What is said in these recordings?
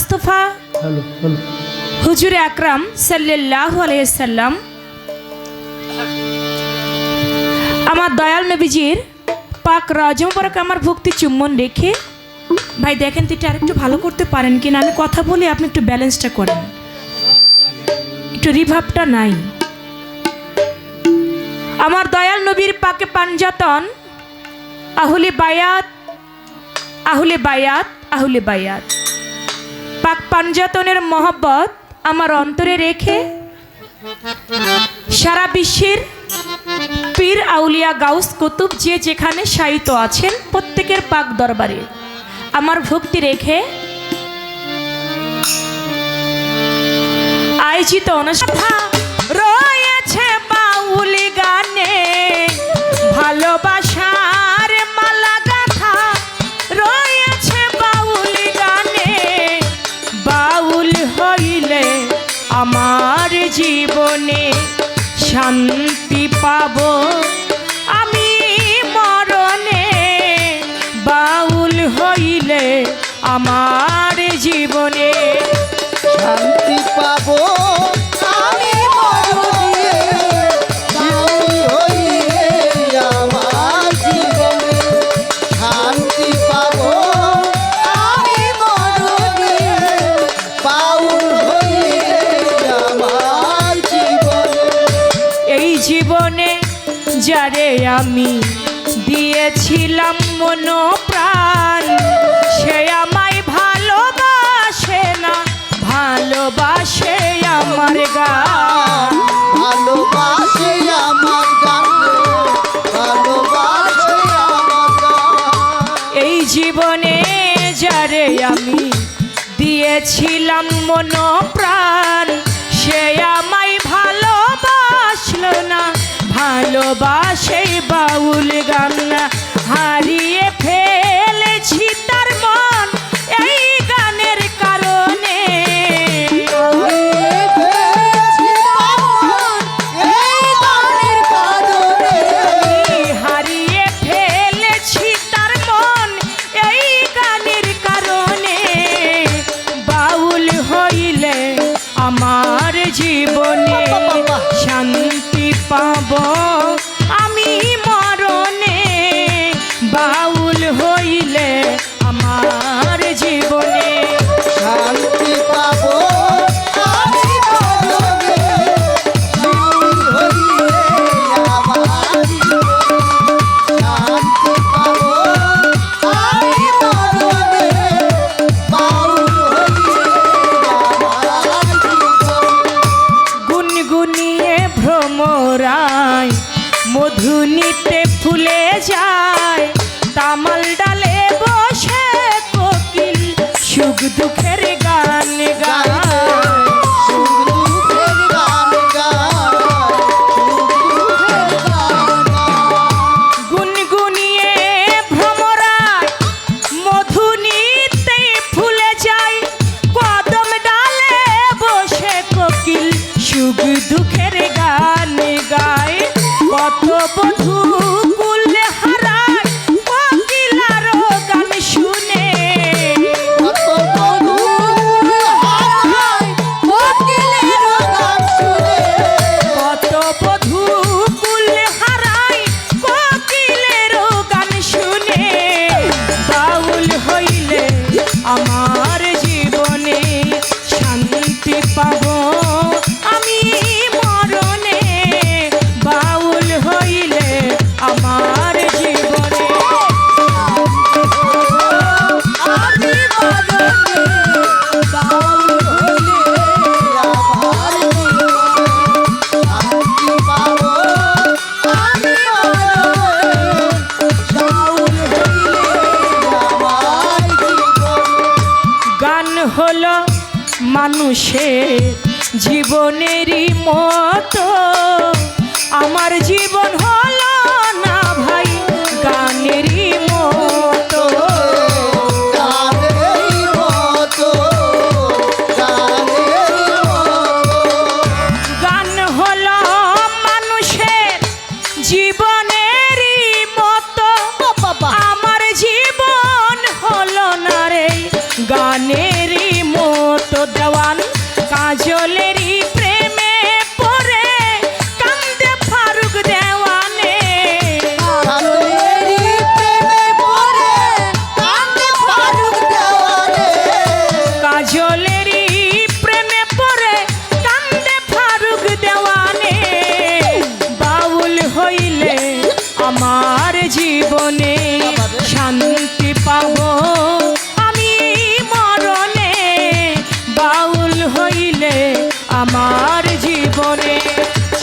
Mostafa? Hello আকরাম সাল্লাহ আলাইসাল্লাম আমার দয়াল নবীজির পাক রাজমবরক আমার ভক্তি চুম্বন রেখে ভাই দেখেন তো এটা আরেকটু ভালো করতে পারেন কিনা আমি কথা বলি আপনি একটু ব্যালেন্সটা করেন। একটু রিভাবটা নাই। আমার দয়াল নবীর পাকে পাঞ্জাতন আহুলে বায়াত আহুলে বায়াত আহুলে বায়াত। পাক পাঞ্জাতনের মহব্বত আমার অন্তরে রেখে সারা বিশ্বের পীর আউলিয়া গাউস কুতুব যে যেখানে শায়িত আছেন প্রত্যেকের পাক দরবারে, আমার ভক্তি রেখে আয়োজিত অনুষ্ঠান রয়েছে বাউলি গানে। ভালোবাসার শান্তি পাব। আমি মরণে বাউল হইলে আমার জীবনে শান্তি পাবো। আমি দিয়েছিলাম মন প্রাণ সে আমায় ভালোবাসে না ভালোবাসে আমার গান ভালোবাসে আমার গানে, ভালোবাসে আমার গান। এই জীবনে যারে আমি দিয়েছিলাম মন প্রাণ সে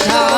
time.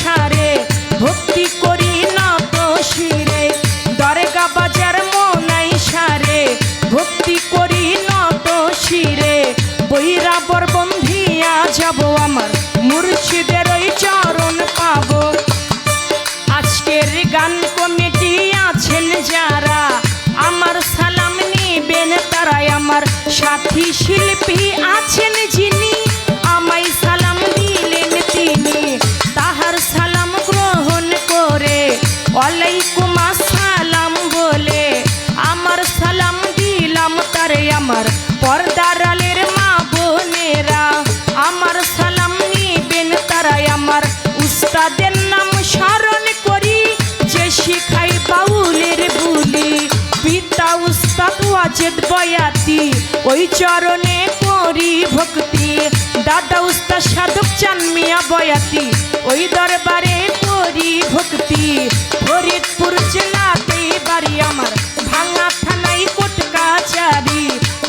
সারে, ভক্তি করি দরগা বাজার মনাই সারে, ভক্তি করি বৈরাবর বন্ধিয়া যাব আমার মুর্শিদের ওই চরণ পাব। আজকের গান কমিটি আছেন যারা, আমার সালাম নিবেন তারাই। আমার সাথী শিল্পী আছেন যিনি মাজেদ বয়াতি, ওই চরণে করি ভক্তি। দাদা উস্তা সাধক চান বয়াতি, ওই দরবারে করি ভক্তি। ফরিদপুর জেলাতে বাড়ি আমার, ভাঙা থানাই কোটকাচারি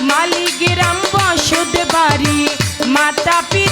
মালিগ্রাম বসুদ বাড়ি, মাতা পিতা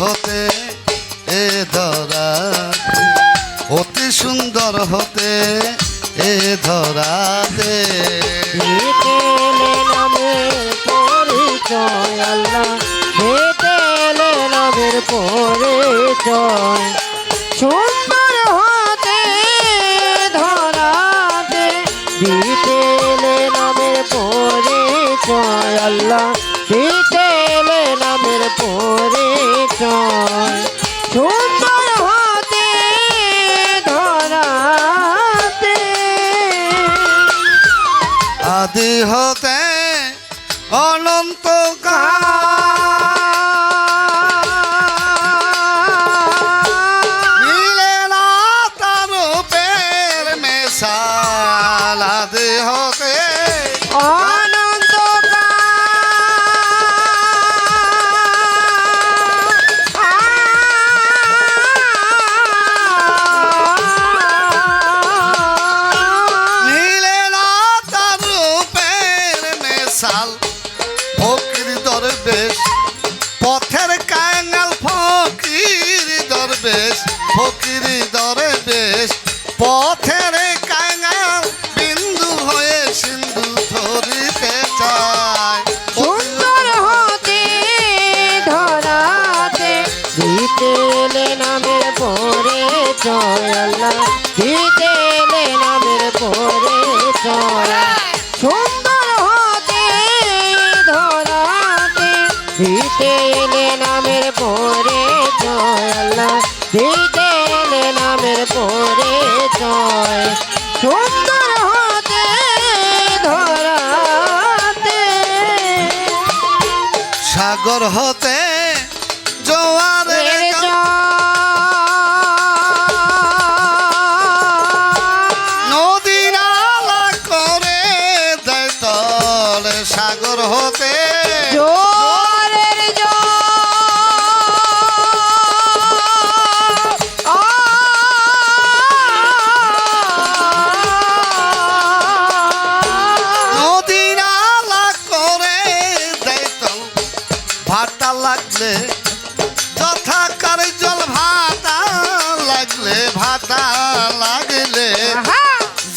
হতে দিতেলে নামের পরে চয়লা দিতেলে নামের পরে জয় সুন্দর হতে ধরাতে। সাগর হতে লাগলে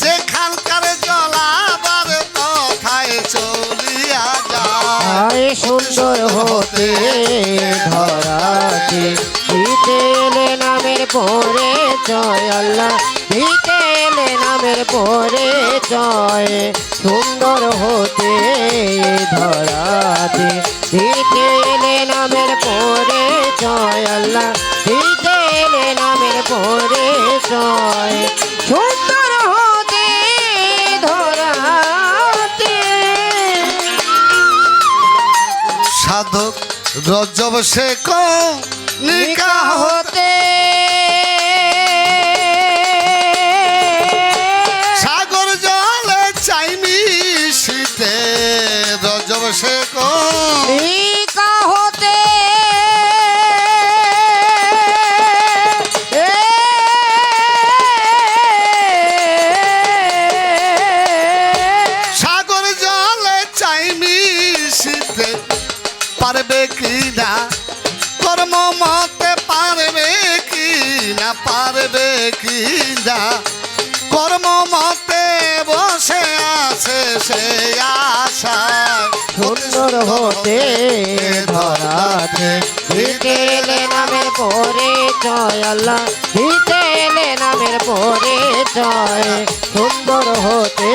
যেখানকার জল আবার কথায় চলিয়া যায়। সুন্দর হতে ধরাতে দিতেলে নামের পরে জয় আল্লাহ দিতেলে নামের পরে জয়। সুন্দর হতে ধরাতে দিতেলে নামের পরে জয় আল্লাহ নামের পরে জয়। সুন্দর হতে ধরাতে। সাধক রজব নিকা হতে পারবে কি না? কর্ম মতে বসে আছে সে আশায় সুন্দর হতে ধরাতে দিতেলে নামের পরে জয় আল্লাহ। দিতেলে নামের পরে জয়। সুন্দর হতে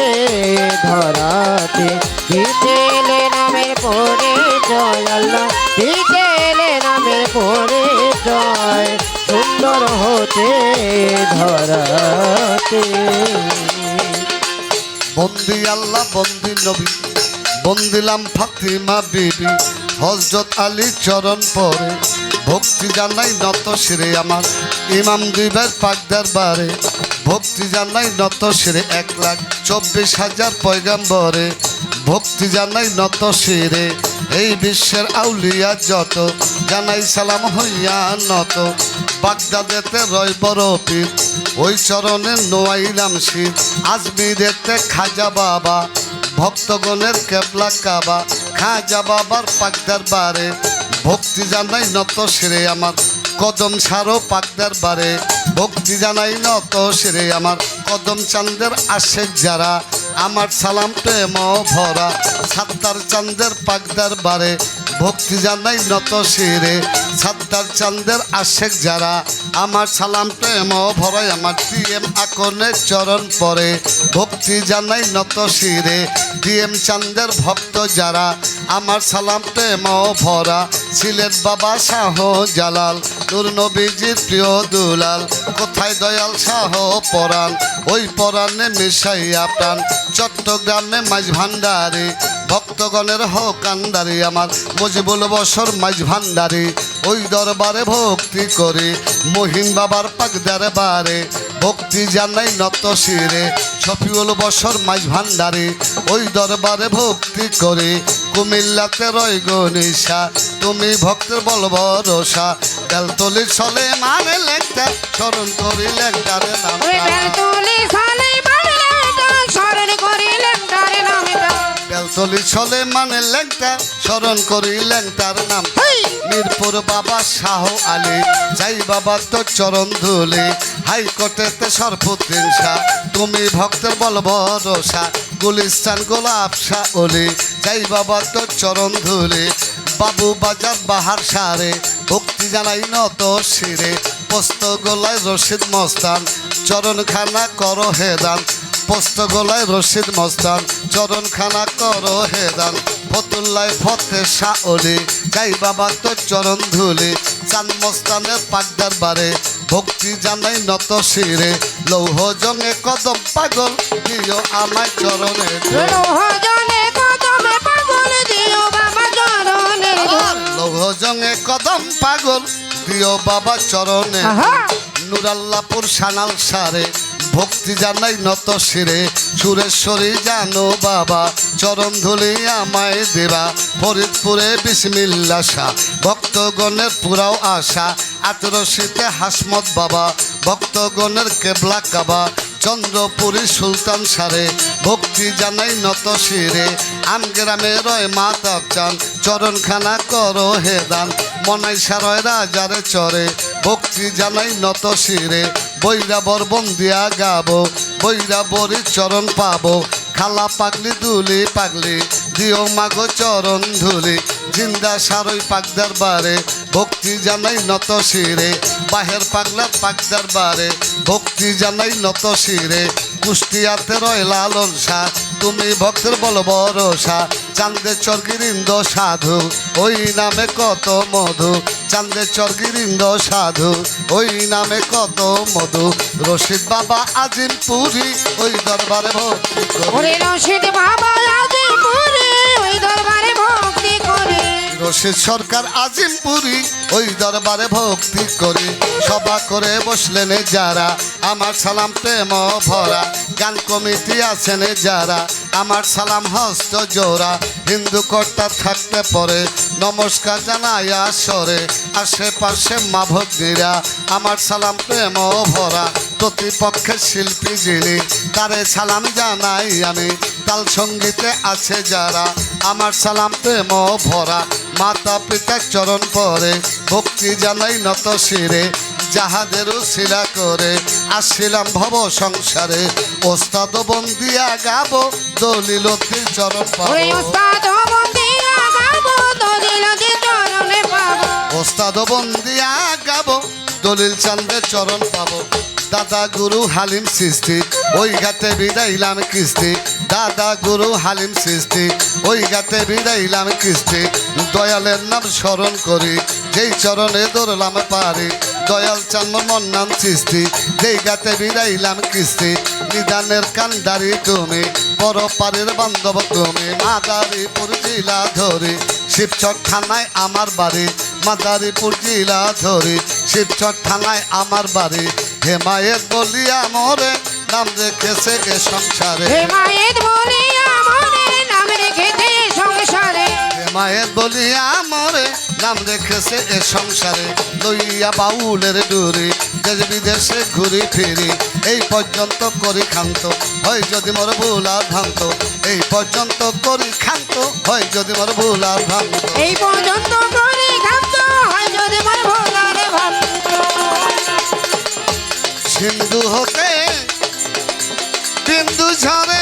ধরাতে দিতেলে নামের পরে জয় আল্লাহ। দিতেলে নামের পরে সুন্দর হতে ধরাতে বন্দি আল্লাহ, বন্দি নবী, বন্দিলাম ফাতিমা বিবি। হজরত আলী চরণ পরে, ভক্তি জানাই নত শিরে আমার। ইমাম দিবের পাকদার বারে, ভক্তি জানাই নত শিরে এক লাখ চব্বিশ হাজার পয়গাম্বরে। ভক্তি জানাই নত শিরে এই বিশ্বের আউলিয়া যত, জানাই সালাম হইয়া নত। বাগদাদেতে রয় বড় পীর, ওই চরণে নোয়াইলাম শীত আজমিরেতে খাজা বাবা, ভক্তগণের কেবলা কাবা। খাজা বাবার পাকদার বারে, ভক্তি জানাই নত সেরে আমার। কদম সারো পাকদার বারে, ভক্তি জানাই নত সেরে আমার। কদম চান্দের আশেক যারা আমার সালাম প্রেম ভরা সাত্তার চান্দের পাকদার বারে। ভক্তি জানাই নত শিরে। সাত্তার চান্দের আশেক যারা, আমার সালাম প্রেম ভরাই আমার ডিএম আকনের চরণ পরে। ভক্তি জানাই নত শিরে, ডিএম চান্দের ভক্ত যারা, আমার সালাম প্রেম ভরা। সিলেট বাবা শাহ জালাল, নূর নবীজির প্রিয় দুলাল, কোথায় দয়াল শাহ পরাণ? ওই পরাণে মিশাইয়া প্রাণ, চট্টগ্রামে মাঝ ভান্ডারে। ভক্তগণের হকান্দারি আমার মজিবুল বসর মাঝ ভান্ডারি। ওই দরবারে ভক্তি করে মহিন বাবার পাক দরবারে। ভক্তি জানাই নত শিরে শফিউল বসর মাঝ ভান্ডারি। ওই দরবারে ভক্তি করে কুমিল্লাতে রয় গনিশা তুমি ভক্তের বল ভরসা বেলতলি চলে মানে লেখটা স্মরণ করি লেখটারে নাম বেলতলি চলে মানে লেখটা স্মরণ করি লেখটার নাম। মিরপুর বাবা শাহ আলী যাই বাবা তো চরণ ধুলি। হাইকোর্টেতে সর্বদিন শাহ তুমি ভক্তের বল ভরসা গুলিস্তান গোলাপ শাহ অলি। যাই বাবা তো চরণ ধুলি বাবু বাজার বাহার সারে ভক্তি জানাই নত শিরে। পোস্ত গোলায় রশিদ মস্তান চরণখানা করো হেদান। পোস্ত গোলায় রশিদ মস্তান চরণখানা করো হেদান ফতুল্লায় ফতে শাহলি যাই বাবা তো চরণ ধুলি। চান মস্তানের পাকদার বারে ভক্তি জানাই নত শিরে। লৌহ জঙে কদম পাগল দিও আমায় চরণে। লৌহ জঙে কদম পাগল দিও বাবা চরণে! নুরাল্লাপুর সানাল সারে ভক্তি জানাই নত শিরে, সুরেশ্বরী জানো বাবা, চরণ ধুলি আমায় দেবা। ফরিদপুরে বিসমিল্লা শাহ, ভক্তগণের পুরাও আশা। আতরশীতে হাসমত বাবা, ভক্তগণের কেবলা কাবা। চন্দ্রপুরী সুলতান সারে, ভক্তি জানাই নত শিরে। আমগ্রামে রয় মাতাব চান, চরণখানা করো হে দান। মনাই সারয় রাজারে চরে, ভক্তি জানাই নত শিরে। বৈরা বরবন দিয়া গাবো বৈরা বরি চরণ পাবো। খালা পাগলি দুলি পাগলি, দিও মাগো চরণ ধুলি। জিন্দা সারই পাকদার বারে, ভক্তি জানাই নত শিরে। বাহের পাগলা পাকদার বারে, ভক্তি জানাই নত শিরে। কুষ্টিয়াতে রয় লালন শাহ, তুমি ভক্তের বল ভরসা চান্দে চর্গিরিন্দ সাধু ওই নামে কত মধু। চান্দে চর্গিরিন্দ সাধু ওই নামে কত মধু। রশিদ বাবা আজিম পুরী ওই দরবারে ভক্তি করে। রশিদ বাবা আজিমপুরে ওই দরবারে ভক্তি করে। রশিদ সরকার আজিমপুরি ওই দরবারে ভক্তি করি। সভা করে বসলেন যারা আমার সালাম প্রেম ভরা। গান কমিটি আছেন যারা আমার সালাম হস্ত জোড়া, হিন্দু কর্তা থাকতে পরে নমস্কার জানাই আসরে, আশেপাশে মা ভগ্নীরা আমার সালাম প্রেম ভরা প্রতিপক্ষের শিল্পী যিনি, তারে সালাম জানাই আমি, তাল সঙ্গীতে আছে যারা, আমার সালাম প্রেম ভরা, মাতা পিতার চরণ পরে, ভক্তি জানাই নত শিরে যাহাদেরও শিলা করে আসছিলাম ভব সংসারে। ওস্তাদ বন্দিয়া গাবো দলিলতির চরণ ওস্তাদ বন্দিয়া গাবো দলিল চান্দের চরণ পাবো। দাদা গুরু হালিম সৃষ্টি ওই গাতে বিদাইলাম কিস্তি। দাদা গুরু হালিম সৃষ্টি ওই গাতে বিদাইলাম কিস্তি। দয়ালের নাম স্মরণ করি যেই চরণে দৌড়লাম পারি। দয়াল চান্দ মন্নান সৃষ্টি যেই গাতে বিদাইলাম কিস্তি। নিদানের কান্দারি তুমি বড় পাড়ির বান্ধব তুমি। মাদারীপুর জেলা ধরি শিবচর থানায় আমার বাড়ি। মাদারীপুর জেলা ধরি শিবচর থানায় আমার বাড়ি। হেমায়েত বলিয়া মরে নাম রেখেছে এ সংসারে। হে মায়ের বলিয়া মনে নাম রেখেছে সংসারে। হেমায়েত বলিয়া মরে নাম রেখেছে এ সংসারে লইয়া বাউলের ডুরি দেশ বিদেশে ঘুরি ফিরি। এই পর্যন্ত করি খান্ত হয় যদি মোর ভুল আর ভ্রান্ত। এই পর্যন্ত করি খান্ত হয় যদি মোর ভুল আর ভ্রান্ত। এই পর্যন্ত করি খাদ্য হয় যদি মন ভোলারে ভান্ত সিন্ধু হতে বিন্দু ঝরে।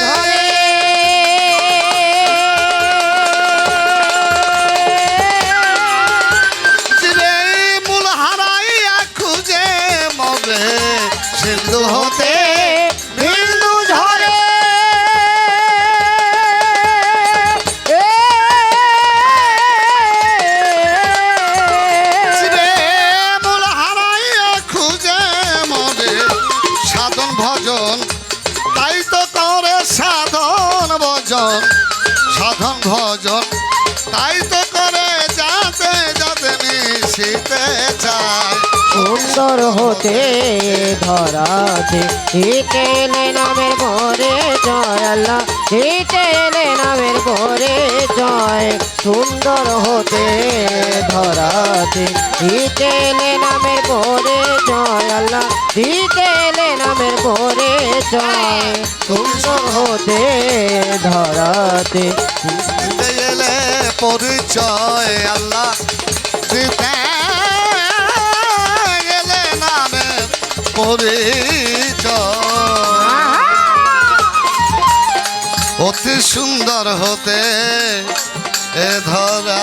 সুন্দর হতে ধরাতে হিটেলে নামের পরে জয় আল্লাহ। হিটেলে নামের পরে জয় সুন্দর হতে ধরাতে হিটেলে নামের পরে জয় আল্লাহ। হিটেলে নামের পরে জয় সুন্দর হতে ধরাতে পরিচয় আল্লাহ। পরিচয় অতি সুন্দর হতে এ ধরা